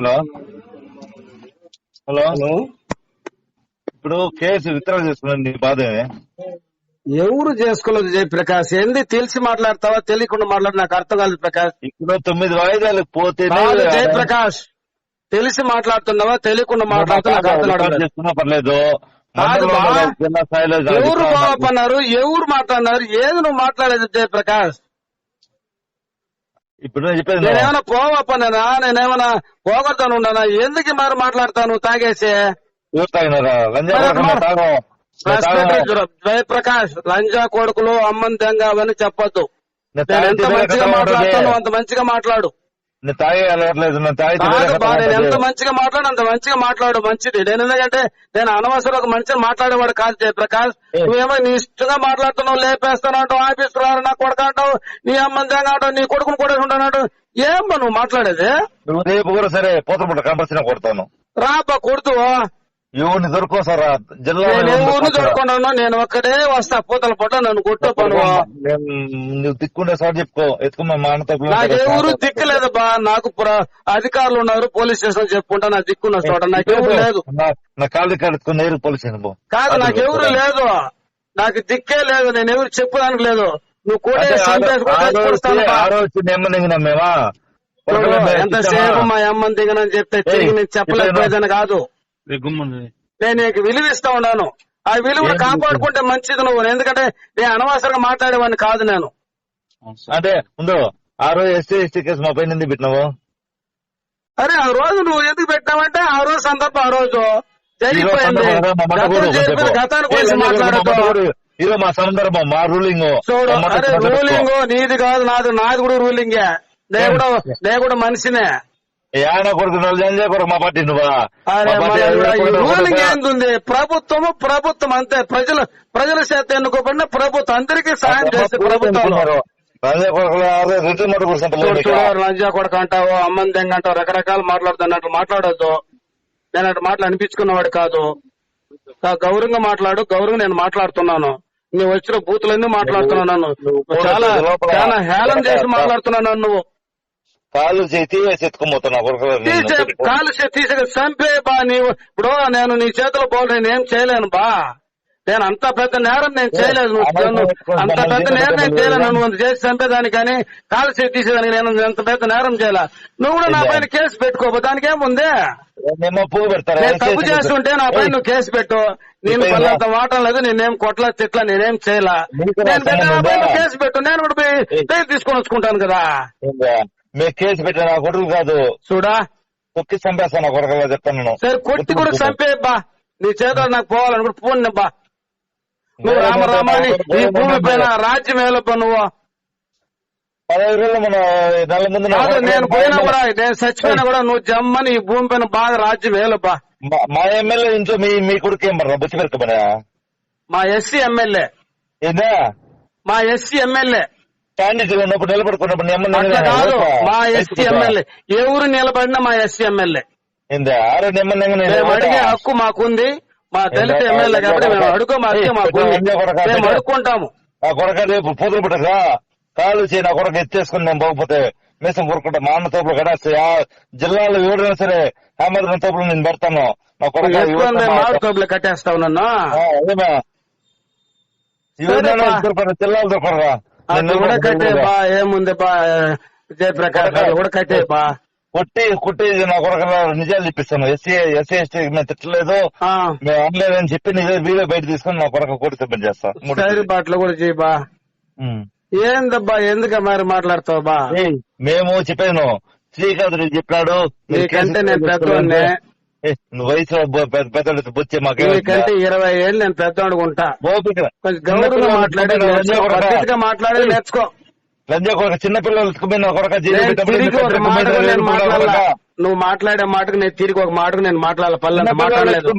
Hello. Hello. Hello. ఇప్పుడు case withdraw చేసుకున్నాను నీ బాధే. ఎవరు చేసుకోలేదు జయప్రకాష్ ఏంది తెలిసి మాట్లాడతావా? తెలియకుండా మాట్లాడు నాకు అర్థం కాలేదు ప్రకాష్. ఇప్పుడు తొమ్మిది వాయిదాలకు పోతే కాదు జయప్రకాష్ తెలిసి మాట్లాడుతున్నావా? తెలియకుండా మాట్లాడుతున్నా పర్లేదు. కాదు ఎవరు బాపన్నారు ఎవరు మాట్లాడినారు? ఏది నువ్వు మాట్లాడేది జయప్రకాష్ ఇప్పుడు నేను చెప్పేది నువ్వు. నేనేమైనా పోవప్పనేనా నేనేమైనా పోగొడతాను ఉండనా ఎందుకు మరి మాట్లాడతాను తాగేసి? ఎవరు తాగినారా. జయప్రకాష్ లంజా కొడుకులు అమ్మని దెంగ అవన్నీ చెప్పొద్దు. ఎంత మంచిగా మాట్లాడతాను. అంత మంచిగా మాట్లాడు. నేను తాగే అలవాట్లేదు నేను తాగితే నేను ఎంత. మంచిగా మాట్లాడు అంత మంచిగా మాట్లాడు మంచిది. నేను ఎందుకంటే నేను అనవసరం ఒక మంచిగా మాట్లాడేవాడు కాదు జయప్రకాష్. నువ్వేమో నీ ఇష్టంగా మాట్లాడుతున్నావు లేపేస్తానంటావు ఆఫీస్ రారు నా కొడుకు అంటావు నీ అమ్మని దెంగ అంటావు నీ కొడుకుని కూడా ఉండనంటావు ఏం బా నువ్వు మాట్లాడేది? నువ్వు రేపు కూడా సరే పోతపట్ట కంపల్సరీ కొడతాను. రాబా కొడుతూ ఎవరిని దొరుకో సార్ జిల్లా ఊరిని దొరుకున్నాను నేను ఒక్కడే వస్తా పూతల పొట్ట నన్ను కొట్టు పను నువ్వు దిక్కుండే సార్ చెప్పుకో. ఎత్తుకున్నా మా అన్న నాకు ఏ ఊరు దిక్కు లేదు బా. నాకు పుర- అధికారులు ఉన్నారు పోలీస్ స్టేషన్ చెప్పుకుంటా నా దిక్కున్న చోట. నాకు ఎవరు లేదు. నా- కాళ్ళు ఎత్తుకుని నేరు పోలీస్. కాదు నాకు ఎవరు లేదు. నాకు దిక్కే లేదు. నేను ఎవరు చెప్పడానికి లేదు. నువ్వు కూడా ఎంతసేపు మా అమ్మని దిగనని చెప్తే తిరిగి నేను చెప్పలేకపోయేదని కాదు. నేను నీకు విలువ ఇస్తా ఉన్నాను. ఆ విలువను ఏం కాపాడుకుంటే మంచిది నువ్వు. ఎందుకంటే నేను అనవసరంగా మాట్లాడేవాడిని కాదు నేను. అంటే ముందు ఆ రోజు ఎస్టీ ఎస్టీ కేసు మా పైన ఎందుకు పెట్టినావు? అరే ఆ రోజు నువ్వు ఎందుకు పెట్టావంటే ఆ రోజు సందర్భం ఆ రోజు జరిగిపోయింది. సందర్భం మా సందర్భం మా రూలింగ్ చూడు అరే రూలింగ్ నీది కాదు నాది నాది కూడా రూలింగే నేను కూడా నేను కూడా మనిషినే. యాన కొడుకు నలుగు ఎంజాయ్ కొరకు మా పార్టీ నువ్వా. ఏంది ప్రభుత్వము ప్రభుత్వం అంతే. ప్రజలు ప్రజల చేత ఎన్నుకోబడిన ప్రభుత్వం. అందరికీ సాయం చేసే చూడు లంజా కొడక అంటావు అమ్మని దెంగ అంటావు రకరకాలు మాట్లాడుతున్నట్టు మాట్లాడొద్దు. నేను అటు మాటలు అనిపించుకున్నవాడు కాదు. గౌరవంగా మాట్లాడు గౌరవంగా నేను మాట్లాడుతున్నాను. నువ్వు వచ్చిన బూతులన్నీ మాట్లాడుతున్నాను చాలా చాలా హేళన చేసి మాట్లాడుతున్నాను నువ్వు కాళ్ళు చేతి వేసి ఎత్తుకుపోతున్నా కొడుకులు తీసే కాలు తీసే చంపే బా నీవు. ఇప్పుడు నేను నీ చేతిలో పోలు నేను ఏం చేయలేను బా. నేను అంత పెద్ద నేరం నేను చేయలేదు. అంత పెద్ద నేరం నేను చేయలేను. నువ్వు చేసి చంపేదానికి కానీ కాలు తీసేదానికి నేను అంత పెద్ద నేరం చేయాల. నువ్వు కూడా నా పైన కేసు పెట్టుకోబో దానికి ఏముంది? నేను తప్పు చేస్తుంటే నా పైన నువ్వు కేసు పెట్టు. నేను. పల్లంత వాటం లేదు నేనేం కొట్ల తిట్ల నేనేం చేయలా. నేను? కేసు పెట్టు. నేను కూడా తీసుకొని వచ్చుకుంటాను కదా. మేము కేసు పెట్టిన నా కొడుకు కాదు. చూడా? తొక్కి చంపేస్తాను నా కొడుకులా చెప్తాను నేను. సరే కొట్టి కూడా చంపే బా నీ చేతిలో నాకు పోవాలనుకుంటే పోను బా నువ్వు రామ రామ అని ఈ భూమి పైన రాజ్యం ఏలప్ప నువ్వు? పదహైదు రోజులు మన నెల ముందు నా కాదు కొడుకు నేను పోయినా కూడా నేను చచ్చిపోయినా కూడా నువ్వు జమ్మని ఈ భూమి పైన బాగా రాజ్యం ఏలప్పా మా- మా ఎమ్మెల్యే ఇంట్లో మీ మీ కొడుకు ఏం మరా బుచ్చి పెరకమనా మా ఎస్సీ ఎమ్మెల్యే. ఏందా? మా ఎస్సీ ఎమ్మెల్యే. క్యాండిడేట్ ఉన్నప్పుడు నిలబడుకున్నప్పుడు కాదు? మా ఎస్సీ ఎమ్మెల్యే. ఎవరు నిలబడినా మా ఎస్సీ ఎమ్మెల్యే. ఆరే మేము అడిగే? హక్కు మాకుంది. మా దళిత? ఎమ్మెల్యే కాబట్టి మేము? అడుగు మా హక్కు మాకుంది? మేము అడుక్కుంటాము. ఆ కొడక రేపు పూతులు పుట్టగా కాలు చేయి నా కొడక ఎత్తేసుకుని నేను పోకపోతే మీసం కొరుకుంటా మా అన్న తోపులు కడేస్తే ఆ జిల్లాలో ఎవరైనా సరే అహ్మద్ తోపులు నేను పెడతాను. నా మేము కట్టేస్తావు నన్ను. అదేమా సరేపా. జిల్లాలు దొరకరా? అది కూడా కట్టే బా ఏముంది బా జయప్రకాష్ అది కూడా కట్టే బా. కొట్టి కొట్టి నా కొడక నిజాలు చెప్పిస్తాను. ఎస్సీ ఎస్సీ ఎస్టీ మేము తిట్టలేదు. మేము అనలేదని చెప్పి నిజ వీడియో బయట తీసుకుని నా కొడక కోటి సిబ్బంది చేస్తా. సైడ్ బాట్లు కూడా చేయి బా. ఉమ్. ఏందబ్బా ఎందుక మరి మాట్లాడతావు బా? మేము చెప్పాను. శ్రీకాంత్ మీరు నీకంటే నేను పెద్దవాడినే. ఏయ్, నువ్వు వయసులో బొ- పెద్ద పెద్ద బొచ్చే మాకేం నీకంటే ఇరవై ఏళ్ళు నేను పెద్దవాడుకుంటా ఓపిక కొంచెం గౌరవంగా మాట్లాడే పద్ధతిగా మాట్లాడేది నేర్చుకో. లంజా కొరక చిన్న పిల్లలు ఎత్తుకుపోయిన కొరక జైలు నేను పెట్టినప్పుడు తిరిగి ఇంకా ఒక పెద్ద మాటకు పెద్ద నేను కొరక. మాట్లాడాల. నువ్వు మాట్లాడే మాటకు నేను తిరిగి ఒక మాటకు నేను మాట్లాడాల. పల్లె మాట్లాడలేదు.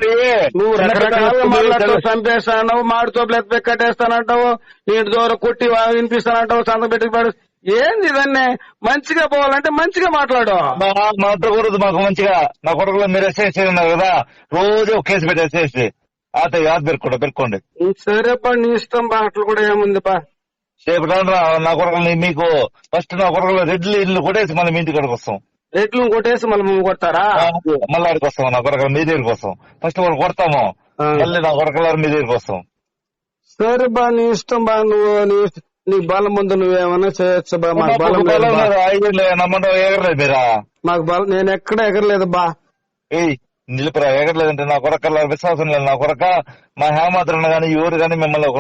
నువ్వు రకరకాలుగా మాట్లాడుతావు చంపేస్తాను మాడితో బ్లెత్ కట్టేస్తానంటావు నీటి దూరం కొట్టి వినిపిస్తానంటావు సంత పెట్టి పాడు. ఏంది ఇవన్నీ? మంచిగా పోవాలంటే మంచిగా మాట్లాడు. మాకు మంచిగా. నా కొడుకులో మీరు ఎస్ఎస్సీ ఉన్నారు కదా రోజు ఒక కేసు పెట్టి ఎస్ఎస్సీ యాద్ పెరుకోండి పెరుకోండి సరే పా నీ ఇష్టం బా అట్లా కూడా ఏముంది పా రేపు రాను నా కొడుకులు మీకు ఫస్ట్ నా కొడుకులు రెడ్లు ఇల్లు కొట్టేసి మళ్ళీ మీ ఇంటి కడుకు వస్తాం. రెట్లు కొట్టేసి మళ్ళీ కొడతారా? మళ్ళీ ఆడికి వస్తాం నా కొరకల మీ దగ్గరికి వస్తాం. ఫస్ట్ వాళ్ళు కొడతాము. మళ్ళీ నా కొరకల మీ దగ్గరికి వస్తాం. సరే బా నీ ఇష్టం బా నువ్వు నీ బలం ముందు నువ్వేమన్నా చేయొచ్చు బా మాకు బలం లేదు. నమ్మడం ఎగరలేదు మీరా? మాకు బలం నేను ఎక్కడ ఎగరలేదు బా. ఏయ్ నిలుపురా ఎగరలేదంటే నా కొరకల విశ్వాసం లేదు నా కొరక. మా హేమాద్రన్న గాని ఎవరు గాని మిమ్మల్ని ఒక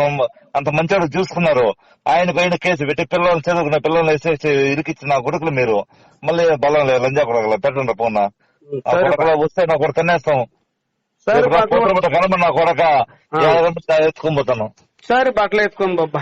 అంత మంచివాడు చూసుకున్నారు. ఆయన పైన కేసు పెట్టి పిల్లలు చదువుకున్న పిల్లల్ని వేసేసి ఇరికిచ్చి నా కొడుకులు మీరు. మళ్ళీ బలం లేదు లంజా కొడకల పెట్టండి పోనా బా. కొడకల వస్తే నా కొడుకు తినేస్తాం కనబడి నా కొడక. ఆ. ఎత్తుకొని పోతాను. సరే బట్టలు ఎత్తుకోండి బాబా